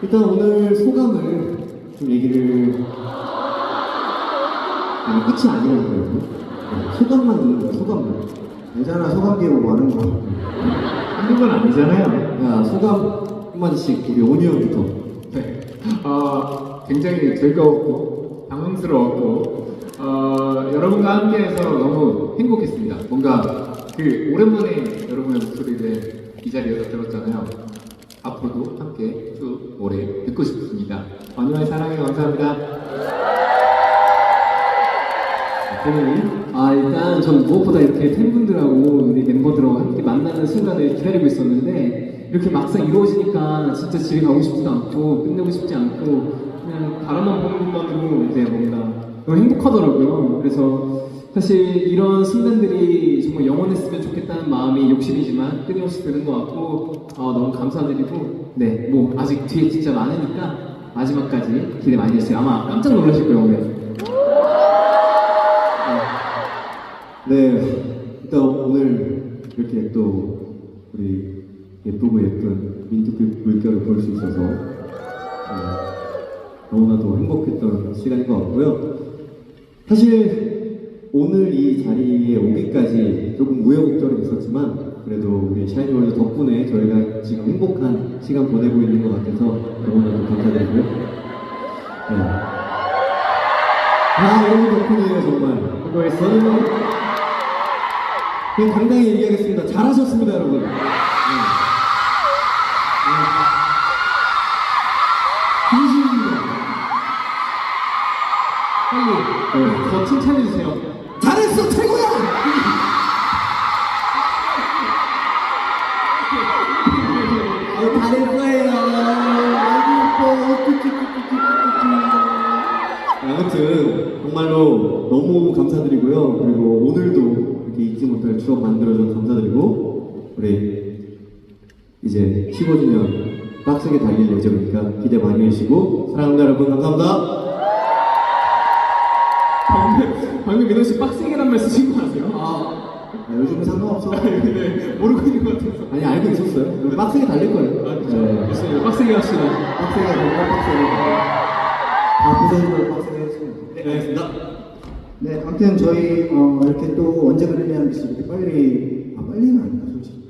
일단 오늘 소감을 좀 얘기를 아니 끝이 아니라고요. 네, 소감만 듣는 거야 소감만. 괜찮아 소감 기고 뭐 하는 거 한두 건 아니잖아요. 야 소감 한 마디씩 우리 온유 형부터. 네. 어, 굉장히 즐거웠고 당황스러웠고 어, 여러분과 함께해서 너무 행복했습니다. 뭔가 그 오랜만에 여러분의 목소리를 이 자리에서 들었잖아요. 앞으로도 함께 쭉 오래 듣고 싶습니다. 많이 사랑해 감사합니다. 저는 아 일단 전 무엇보다 이렇게 팬분들하고 우리 멤버들하고 함께 만나는 순간을 기다리고 있었는데 이렇게 막상 이루어지니까 진짜 집에 가고 싶지도 않고 끝내고 싶지 않고 그냥 바라만 보는 것만으로 이제 뭔가 너무 행복하더라고요. 그래서 사실 이런 순간들이 정말 영원했으면 좋겠다는 마음이 욕심이지만 끊임없이 드는 것 같고 아, 너무 감사드리고 네 뭐 아직 뒤에 진짜 많으니까 마지막까지 기대 많이 했어요. 아마 깜짝 놀라실 거예요 오늘. 네, 일단 오늘 이렇게 또 우리 예쁘고 예쁜 민트빛 물결을 볼 수 있어서 어, 너무나도 행복했던 시간인 것 같고요. 사실 오늘 이 자리에 오기까지 조금 우여곡절이 있었지만 그래도 우리 샤이니월드 덕분에 저희가 지금 행복한 시간 보내고 있는 것 같아서 너무나도 감사드리고요. 네. 아, 여러분 덕분이에요, 정말. 저는 그냥 당당히 얘기하겠습니다. 잘하셨습니다, 여러분. 네. 진심입니다. 빨리 네. 더 칭찬해 주세요. 못할 추억 만들어줘서 감사드리고 우리 이제 15주년 빡세게 달릴 예정이니까 기대 많이 해주시고 사랑합니다 여러분 감사합니다. 방금 방금 민호 씨 빡세게란 말 쓰신 거 아세요? 아, 요즘은 상관없어. 네, 모르고 있는 것 같아서. 아니 알고 있었어요. 빡세게 달릴 거예요. 아, 그쵸. 네. 알겠습니다. 빡세게 합시다. 빡세게 정말 빡세게. 다 부서지고 빡세게 했습니다. 네, 알겠습니다. 네 아무튼 저희 어, 이렇게 또 언제 그랬냐는 듯이 이렇게 빨리 아 빨리는 아니다 솔직히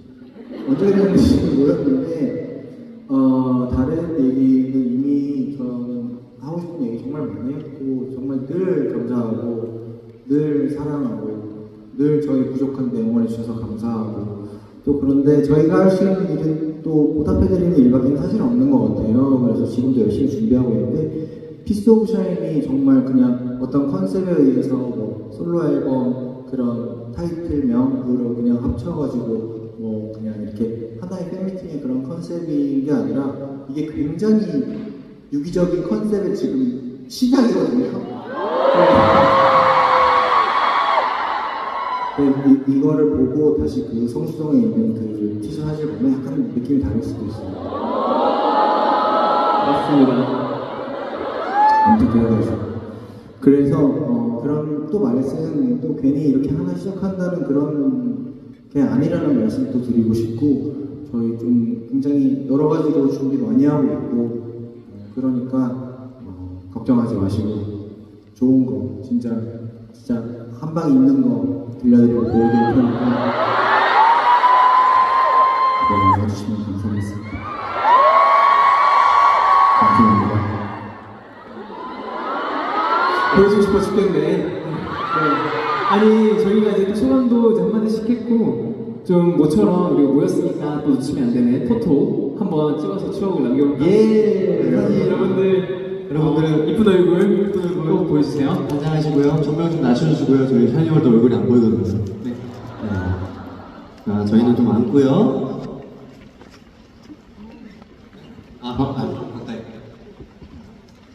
언제 그랬냐는 듯이 모였는데 어 다른 얘기는 이미 저는 하고 싶은 얘기 정말 많이 했고 정말 늘 감사하고 늘 사랑하고 늘 저희 부족한데 응원해 주셔서 감사하고 또 그런데 저희가 할 수 있는 일은 또 보답해드리는 일밖에 사실 없는 것 같아요. 그래서 지금도 열심히 준비하고 있는데 피스 오브 샤인이 정말 그냥 어떤 컨셉에 의해서 뭐 솔로 앨범 그런 타이틀명으로 그냥 합쳐가지고 뭐 그냥 이렇게 하나의 팬미팅의 그런 컨셉인 게 아니라 이게 굉장히 유기적인 컨셉의 지금 시작이거든요. 네, 이, 이거를 보고 다시 그 성수동에 있는 그 티셔츠를 보면 약간 느낌이 다를 수도 있어요. 맞습니다. 아무튼 기억나시고 그래서 어, 그런 또 말씀 또 괜히 이렇게 하나 시작한다는 그런 게 아니라는 말씀 또 드리고 싶고 저희 좀 굉장히 여러 가지로 준비 많이 하고 있고 어, 그러니까 어, 걱정하지 마시고 좋은 거 진짜 진짜 한 방 있는 거 들려드리고 보여드릴 테니까 보여주고 싶어 죽겠네. 네. 아니 저희가 이제 또 소감도 이제 한마디씩 했고 좀 모처럼 우리가 모였으니까 또 놓치면 안 되는 포토 한번 찍어서 추억을 남겨볼까? 예, 사진 여러분들 여러분들은 어, 이쁜 얼굴 이쁜 얼굴 꼭 보여주세요. 한잔하시고요. 조명 좀 낮춰주시고요. 저희 샤이니월드 얼굴이 안 보이거든요. 네. 네. 자, 저희는 좀 앉고요. 아, 바, 아, 가까이.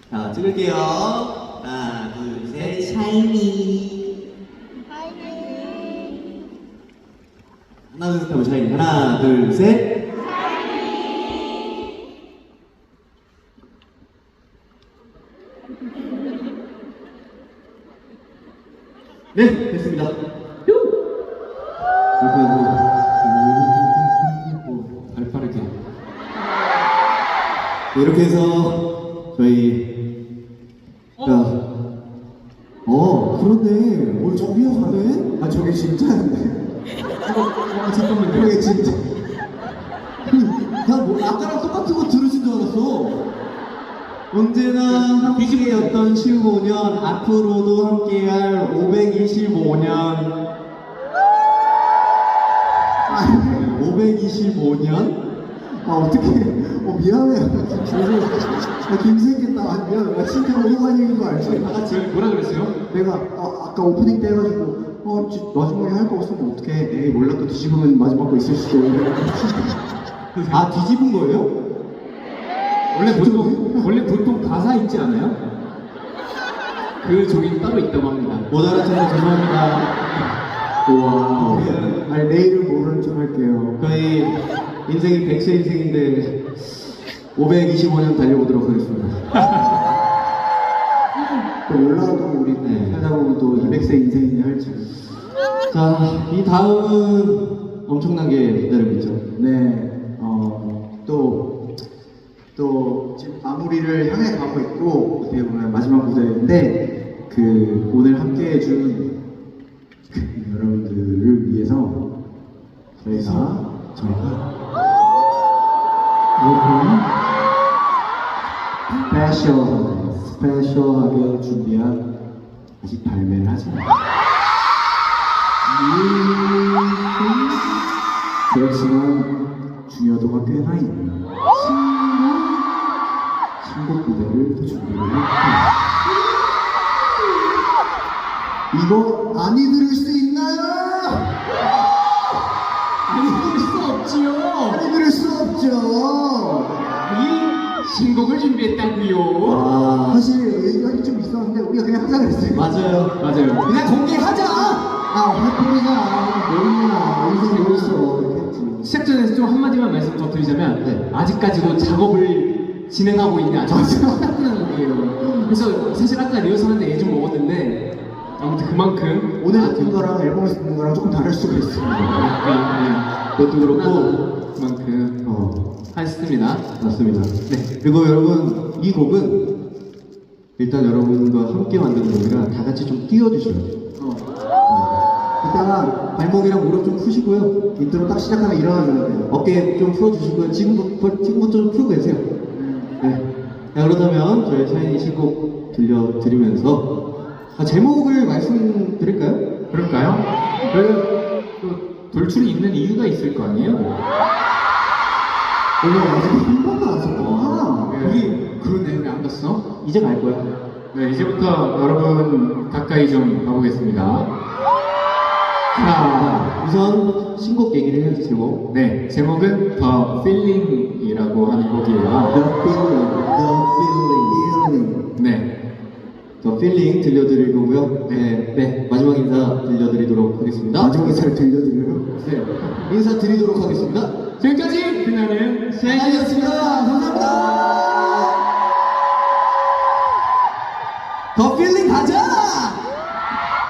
자, 찍을게요. 하나, 하나, 둘, 셋 하면 샤이니. 하나, 둘, 셋. 네, 됐습니다. 네, 이렇게 해서 저희 자, 어 그렇네 오늘 정리하셨네 아 저게 진짜인데. 어, 잠깐만요. 저게 진짜. 나 뭐 아까랑 똑같은 거 들으신 줄 알았어 언제나 함께였던 15년 앞으로도 함께할 525년 525년 아 어떻게? 어 미안해. 나 김새겠다. 아 미안해. 나 진짜 오랜만인 거 알지? 다 같이 뭐라 그랬어요? 내가 어, 아까 오프닝 때 해가지고 어 지- 마지막에 할 거 없으면 어떡해 에이 몰라 또 뒤집으면 마지막 거 있을 수도 아 뒤집은 거예요? 원래 보통 원래 보통 가사 있지 않아요? 그 종이 따로 있다고 합니다. 못 알아듣는 죄송합니다 와 아니 내일은 모르는 척 할게요. 저희 인생이 100세 인생인데 525년 달려보도록 하겠습니다. 또 올라가도 우리 네. 살다 보면 또 200세 인생이니 할지 자, 이 다음은 엄청나게 기다리고 있죠. 네, 네어 또 또 지금 마무리를 향해 가고 있고 어떻게 보면 마지막 무대인데 그 오늘 함께 해준 그 여러분들을 위해서 저희가 저희가 스페셜하게 스페셜하게 준비한 아직 발매를 하지 않았어요. 그렇지만 중요도가 꽤나 있는 신곡 무대를 또 준비를 했고 이거 아니 들을 수 있나요? 아니 그럴 수 없지요. 아니 들을 수 없죠 이 신곡을 준비했다고요. 와, 사실 의견이 좀 있었는데 우리가 그냥 하자 그랬어요 맞아요. 맞아요. 그냥 공개하자 아 활동이잖아 모르냐 인생 여기 있어 이렇게 시작 전에 좀 한마디만 말씀 더 드리자면 네. 아직까지도 작업을 진행하고 있는 아주 끝난 곡이에요. 그래서 사실 아까 리허설하는데 애 좀 먹었는데 아무튼 그만큼 오늘 듣는 거랑 앨범에서 듣는 거랑 조금 다를 수가 있습니다 네, 그것도 그렇고, 그만큼 어, 하셨습니다. 맞습니다. 네. 그리고 여러분, 이 곡은 일단 여러분과 함께 만든 곡이라 다 같이 좀 띄워주셔요. 이따가 발목이랑 무릎 좀 푸시고요. 인트로 딱 시작하면 일어나줘야 돼요 어깨 좀 풀어주시고요. 지금부터, 지금부터 좀 풀고 계세요. 네. 자, 그렇다면 저희 샤이니 신곡 들려드리면서 아, 제목을 말씀드릴까요? 그럴까요? 그, 또 돌출이 있는 이유가 있을 거 아니에요? 오늘 아직 한 번도 안 썼구나 네. 우리 그런 내용이 안 갔어? 이제 갈 거야. 네, 이제부터 여러분 가까이 좀 가보겠습니다. 자, 우선 신곡 얘기를 해야지, 제목. 네, 제목은 The Feeling이라고 하는 곡이에요. The feeling, the feeling, feeling. 네, 더 필링 들려드릴 거고요. 네, 네 마지막 인사 들려드리도록 하겠습니다. 마지막 인사를 들려드려요? 네, 인사 드리도록 하겠습니다. 지금까지 빛나는 시간이었습니다. 감사합니다. 더 필링